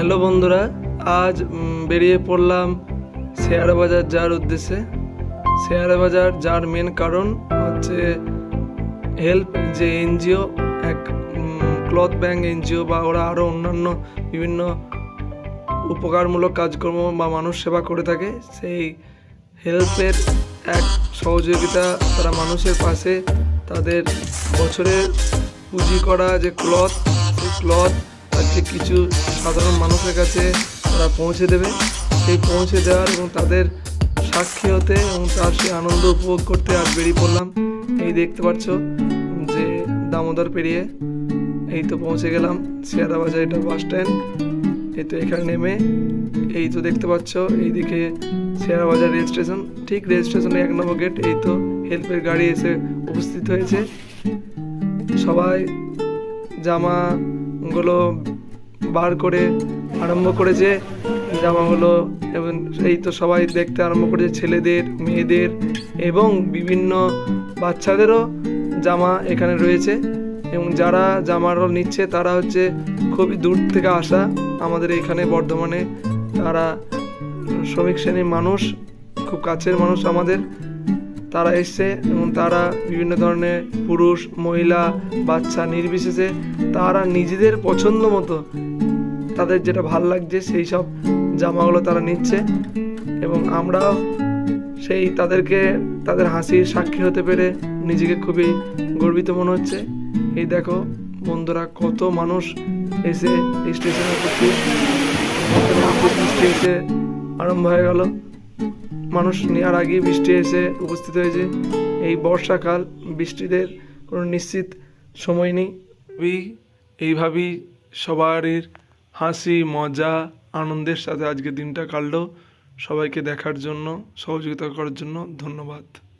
Hello বন্ধুরা, আজ বেরিয়ে পড়লাম শেয়ার বাজার যার উদ্দেশ্যে। শেয়ার বাজার যার মেন কারণ হচ্ছে হেল্প যে এনজিও এক ক্লথ ব্যাংক এনজিও বা ওরা আরও অন্যান্য বিভিন্ন উপকারমূলক কাজকর্ম বা মানুষ সেবা করে থাকে, সেই হেল্পের এক সহযোগিতা তারা মানুষের পাশে তাদের বছরের পুঁজি করা যে ক্লথ সেই ক্লথ আজকে কিছু সাধারণ মানুষের কাছে তারা পৌঁছে দেবে। সেই পৌঁছে দেওয়ার এবং তাদের সাক্ষী হতে এবং তার সেই আনন্দ উপভোগ করতে আর বেরিয়ে পড়লাম। এই দেখতে পাচ্ছ যে দামোদর পেরিয়ে এই তো পৌঁছে গেলাম শেয়ারা বাজার এটা বাস স্ট্যান্ড। এই তো এখানে নেমে এই তো দেখতে পাচ্ছ এইদিকে শেয়ারা বাজার রেল স্টেশন। ঠিক রেল স্টেশনে এক নম্বর গেট এই তো হেল্পের গাড়ি এসে উপস্থিত হয়েছে। সবাই জামাগুলো বার করে আরম্ভ করেছে। জামাগুলো এবং এই তো সবাই দেখতে আরম্ভ করেছে ছেলেদের, মেয়েদের এবং বিভিন্ন বাচ্চাদেরও জামা এখানে রয়েছে। এবং যারা জামারও নিচ্ছে তারা হচ্ছে খুবই দূর থেকে আসা আমাদের এখানে বর্ধমানে। তারা শ্রমিক শ্রেণির মানুষ, খুব কাছের মানুষ আমাদের। তারা এসছে এবং তারা বিভিন্ন ধরনের পুরুষ, মহিলা, বাচ্চা নির্বিশেষে তারা নিজেদের পছন্দ মতো তাদের যেটা ভালো লাগছে সেই সব জামাগুলো তারা নিচ্ছে এবং আমরাও সেই তাদেরকে, তাদের হাসির সাক্ষী হতে পেরে নিজেকে খুবই গর্বিত মনে হচ্ছে। এই দেখো বন্ধুরা কত মানুষ এসে স্টেশনে উপস্থিত। আরম্ভ হয়ে গেল। মানুষ নেওয়ার আগেই বৃষ্টি এসে উপস্থিত হয়েছে। এই বর্ষাকাল বৃষ্টিদের কোনো নিশ্চিত সময় নেই। এই এইভাবেই সবারই হাসি, মজা, আনন্দের সাথে আজকে দিনটা কাটলো। সবাইকে দেখার জন্য, সহযোগিতা করার জন্য ধন্যবাদ।